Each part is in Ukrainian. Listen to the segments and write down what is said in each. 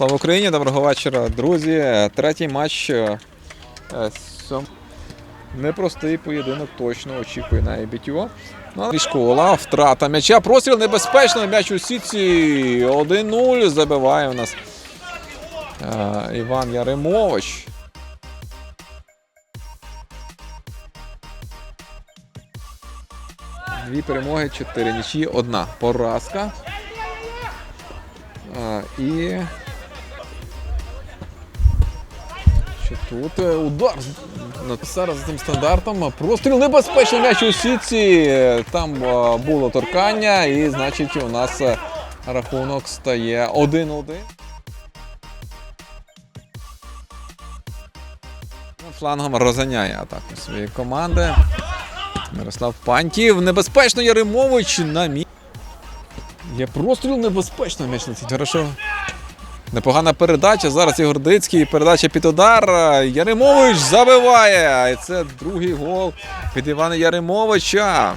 Слава Україні! Доброго вечора, друзі. Третій матч. е, е, Непростий поєдинок точно очікує на ЕБТО. Ну, школа, втрата м'яча. Простріл небезпечно. М'яч у сітці 1-0. Забиває у нас е, Іван Яремович. Дві перемоги, чотири нічі, одна поразка. І. тут е, удар з- зараз за цим стандартом. Простріл небезпечний м'яч у сітці. Там е, було торкання, і значить у нас е, рахунок стає 1-1. Флангом розганяє атаку своєї команди. Мирослав Пантів. Небезпечно Яремович на мі. Є простріл небезпечно м'яч летить. Хорошо. Непогана передача. Зараз Ігор Дицький. Передача під удар. Яремович забиває. І це другий гол від Івана Яремовича.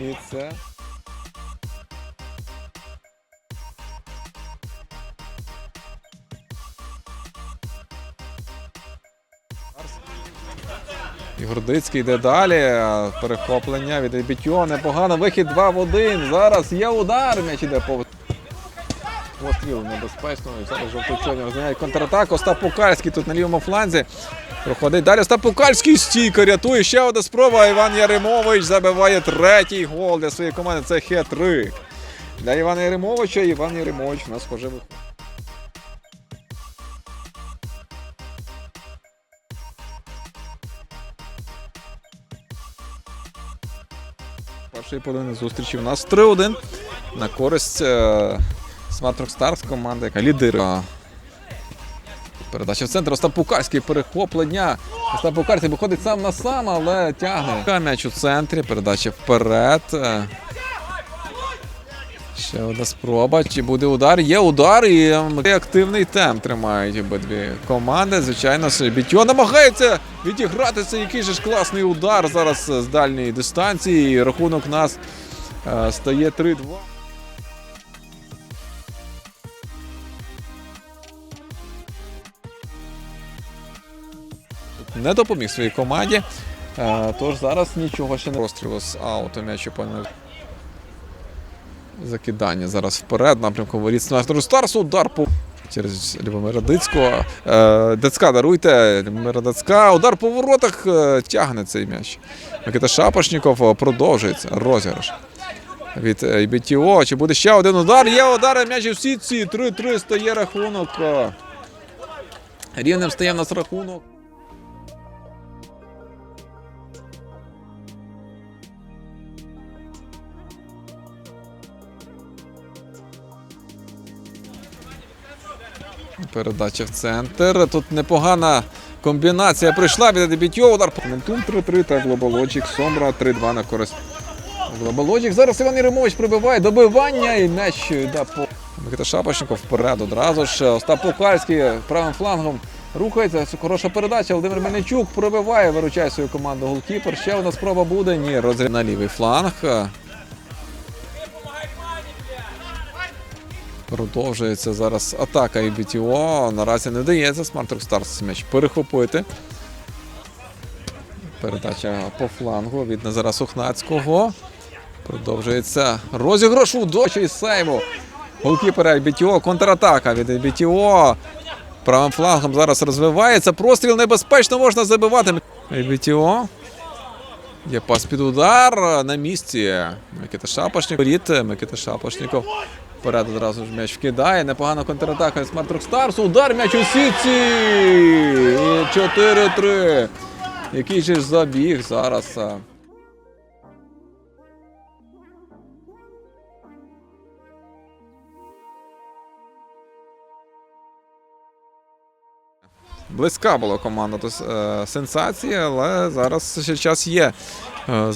І це. Ігор Дицький йде далі. Перехоплення від Ебітьо. Непогано. Вихід 2 в 1. Зараз є удар. М'яч іде по постріл небезпечно. І зараз жовточорні розганяють контратаку. Остап Пукальський тут на лівому фланзі. Проходить далі. Остап Пукальський стійко рятує. Ще одна спроба. Іван Яремович забиває третій гол для своєї команди. Це хет-трик. Для Івана Яремовича. Іван Яремович у нас схоже виходить. Першої половини зустрічі у нас 3-1 на користь Rock Stars команди, яка лідирує. Передача в центр. Остап Пукарський перехоплення. Остап Пукарський виходить сам на сам, але тягне. М'яч у центрі. Передача вперед. Ще одна спроба. Чи буде удар? Є удар і активний темп тримають обидві команди. Звичайно, Бітьо намагається відіграти цей який же ж класний удар зараз з дальньої дистанції. І рахунок нас е, стає 3-2. Не допоміг своїй команді. Е, Тож зараз нічого ще не розстрілу з ауту м'ячу пане. Закидання зараз вперед, напрямку воріт Снайперу Старсу, удар по через Любомира Дицького. Е, даруйте, Любомира Децька, удар по воротах, е, тягне цей м'яч. Микита Шапошніков продовжується розіграш. Від е, БТО. Чи буде ще один удар? Є удар, м'яч у сітці. 3-3 стає рахунок. Рівнем стає в нас рахунок. Передача в центр. Тут непогана комбінація прийшла від Дебітьо. Удар Ментум 3-3 та Глобалоджик. Сомбра 3-2 на користь. Глобалоджик. Зараз Іван Єремович прибиває добивання і м'яч йде по Микита Шапошников вперед одразу ж. Остап Покальський правим флангом рухається. Це хороша передача. Володимир Мельничук пробиває, виручає свою команду голкіпер. Ще одна спроба буде. Ні, розрив на лівий фланг. Продовжується зараз атака і БТО. Наразі не вдається Smart Rock Stars м'яч перехопити. Передача по флангу від Назара Сухнацького. Продовжується розіграш удачі і сейву. Голкіпера БТО. Контратака від БТО. Правим флангом зараз розвивається. Простріл небезпечно можна забивати. БТО. Є пас під удар на місці. Микита Шапошніков. Микита Шапошніков. Вперед одразу ж м'яч вкидає. Непогана контратака Smart Rock. Удар м'яч у сітці. І 4-3. Який же ж забіг зараз. Близька була команда до е, сенсації, але зараз ще час є. Е,